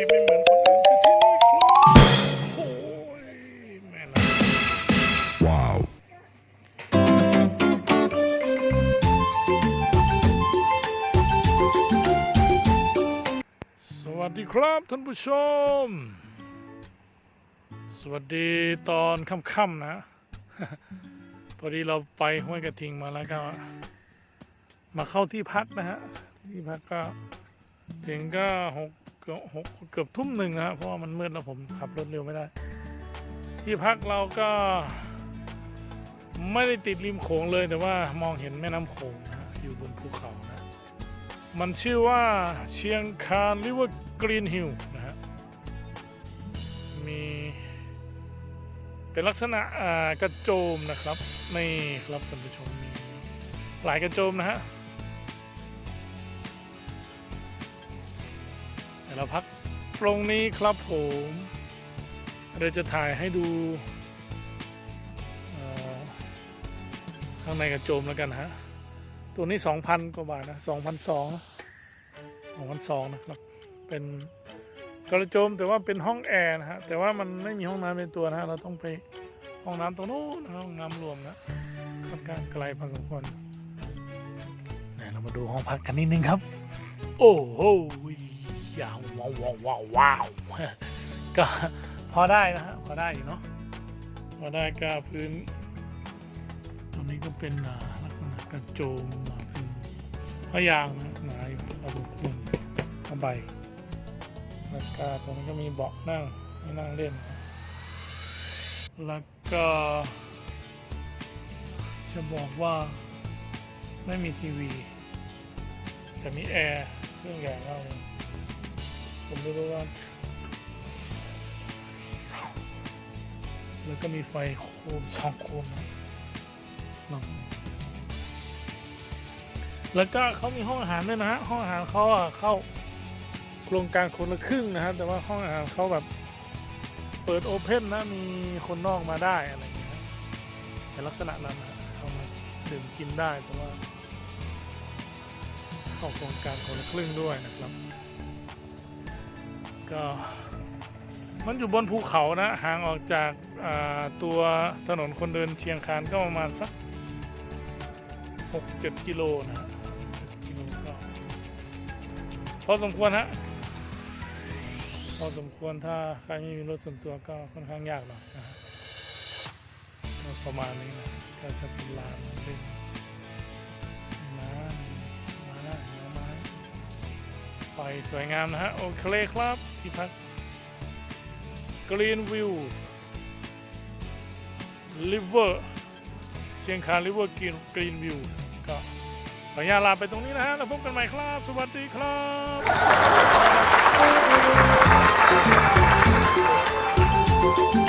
ที่ไม่เหมือนคนอื่นคือที่นี่ครับโอ้ยแม่นะ Wow. สวัสดีครับท่านผู้ชม สวัสดีตอนค่ำๆนะพอดีเราไปห้วยกระทิงมาแล้วก็ มาเข้าที่พักนะฮะ ที่พักก็ถึงก็หก กือบหกเกือบทุ่มหนึ่งนะเพราะว่ามันมืดแล้วผมขับรถเร็วไม่ได้ ที่พักเราก็ ไม่ได้ติดริมโขงเลยแต่ว่ามองเห็นแม่น้ำโขงนะอยู่บนภูเขานะ มันชื่อว่าเชียงคานหริเวอร์กรีนฮิลนะฮะมีเป็นลักษณะกระโจมนะครับนี่ครับท่านผู้ชมมีหลายกระโจมนะฮะ ดี๋ยวเราพักตรงนี้ครับผมเราจะถ่ายให้ดูข้างในกระโจมแล้วกันฮะ ตัวนี้ 2,000 กว่าบาทนะ2,200นะ2,200นะครับ เป็นกระโจมแต่ว่าเป็นห้องแอร์นะฮะ แต่ว่ามันไม่มีห้องน้ำเป็นตัวนะฮะ เราต้องไปห้องน้ำตรงนู้นห้องน้ำรวมนะค่อนข้างไกลพอสมควรไหนเรามาดูห้องพักกันนิดนึงครับ โอ้โห ยาวว้าวว้าวว้าวว้าวก็พอได้นะฮะพอได้อยู่เนาะพอได้ก็พื้นตรงนี้ก็เป็นอ่าลักษณะกระโจมอ่าเป็นพยางนะหนาอยู่พอสมควรผ้าใบแล้วก็ตรงนี้ก็มีเบาะนั่งให้นั่งเล่น แล้วก็จะบอกว่าไม่มีทีวี แต่มีแอร์เครื่องใหญ่มากเลย ผมไม่รู้ว่าแล้วก็มีไฟโคมสองโคมนะแล้วก็เขามีห้องอาหารด้วยนะฮะห้องอาหารเขาเข้าโครงการคนละครึ่งนะฮะแต่ว่าห้องอาหารเขาแบบเปิดโอเพนนะมีคนนอกมาได้อะไรอย่างเงี้ยแต่ลักษณะนั้นนะเข้ามาดื่มกินได้แต่ว่าเข้าโครงการคนละครึ่งด้วยนะครับ ก็มันอยู่บนภูเขานะห่างออกจากาตัวถนนคนเดินเชียงคานก็ประมาณสักหกเจ็ดกิโลนะฮะกิโลก็พอสมควรฮะพอสมควรถ้าใครไม่มีรถส่วนตัวก็ค่อนข้างยากหน่อยนะฮะประมาณนี้นะก็จะเป็นลานเล่น ยสวยงามนะฮะ โอเคครับ ที่พักกรีนวิวริเวอร์เชียงคานริเวอร์กรีนกรีนวิวก็ขออนุญาตลาไปตรงนี้นะฮะ แล้วพบกันใหม่ครับ สวัสดีครับ